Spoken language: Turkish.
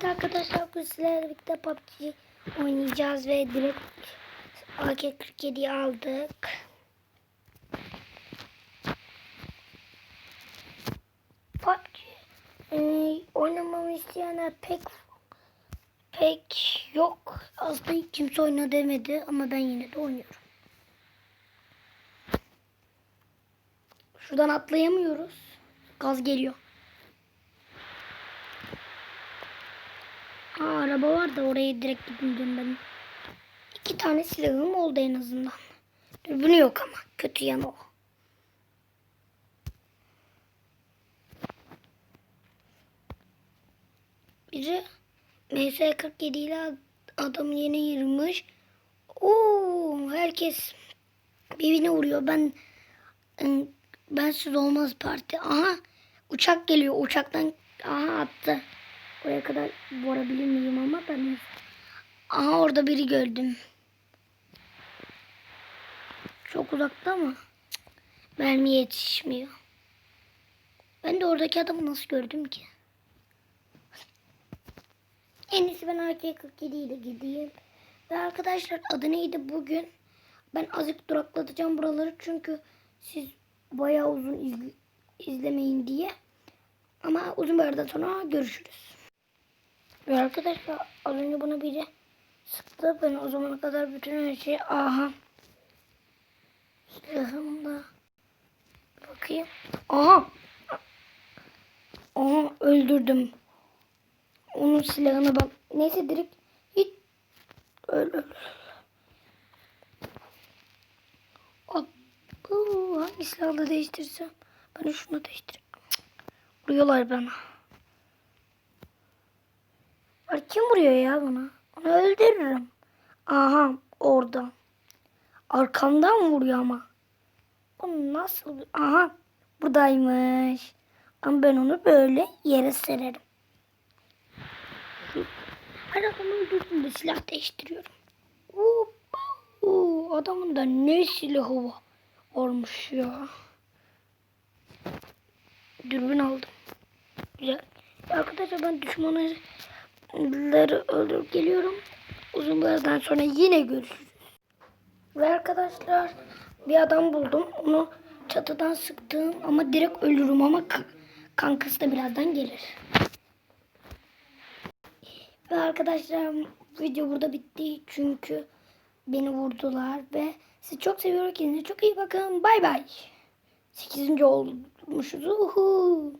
Evet arkadaşlar bugün sizlerle birlikte PUBG oynayacağız ve direkt AK-47'yi aldık. PUBG e, oynamamı isteyenler pek pek yok. Aslında kimse oyna demedi ama ben yine de oynuyorum. Şuradan atlayamıyoruz. Gaz geliyor. Aa, araba var da oraya direkt gitmeyeceğim ben. İki tane silahım oldu en azından. Dürbünü yok ama. Kötü yanı o. Biri MS-47 ile adamı yeni yırmış. Oo, herkes birbirine vuruyor. Ben bensiz olmaz parti. Aha uçak geliyor. Uçaktan aha attı. Oraya kadar varabilir miyim ama ben Aha orada biri gördüm. Çok uzakta ama mermi yetişmiyor. Ben de oradaki adamı nasıl gördüm ki? En iyisi ben AK-47 ile gideyim. Ve arkadaşlar adı neydi bugün? Ben azıcık duraklatacağım buraları çünkü siz bayağı uzun izle, izlemeyin diye. Ama uzun bir aradan sonra görüşürüz. Ve arkadaşlar az önce bana biri sıktı. Ben o zamana kadar bütün her şeyi aha. Silahımda. Bakayım. Aha. Aha öldürdüm. Onun silahına bak. Neyse direkt hiç öl öl. Abu, hangi silahla değiştirsem? Ben şunu değiştireyim. Vuruyorlar bana. Var kim vuruyor ya bana? Onu öldürürüm. Aha orada. Arkamdan vuruyor ama. Bu nasıl? Aha buradaymış. Ama ben onu böyle yere sererim. Her adamı öldürdüğümde silah değiştiriyorum. Hoppa. Oo, adamın da ne silahı. Olmuş ya. Dürbün aldım. Güzel. Arkadaşlar ben düşmanları öldürüp geliyorum. Uzun bir aradan sonra yine görüşürüz. Ve arkadaşlar bir adam buldum. Onu çatıdan sıktım ama direkt ölürüm ama ka- kankası da birazdan gelir. Ve arkadaşlar video burada bitti çünkü beni vurdular ve sizi çok seviyorum. Kendinize çok iyi bakın. Bay bay. 8. olmuşuz. Uhu.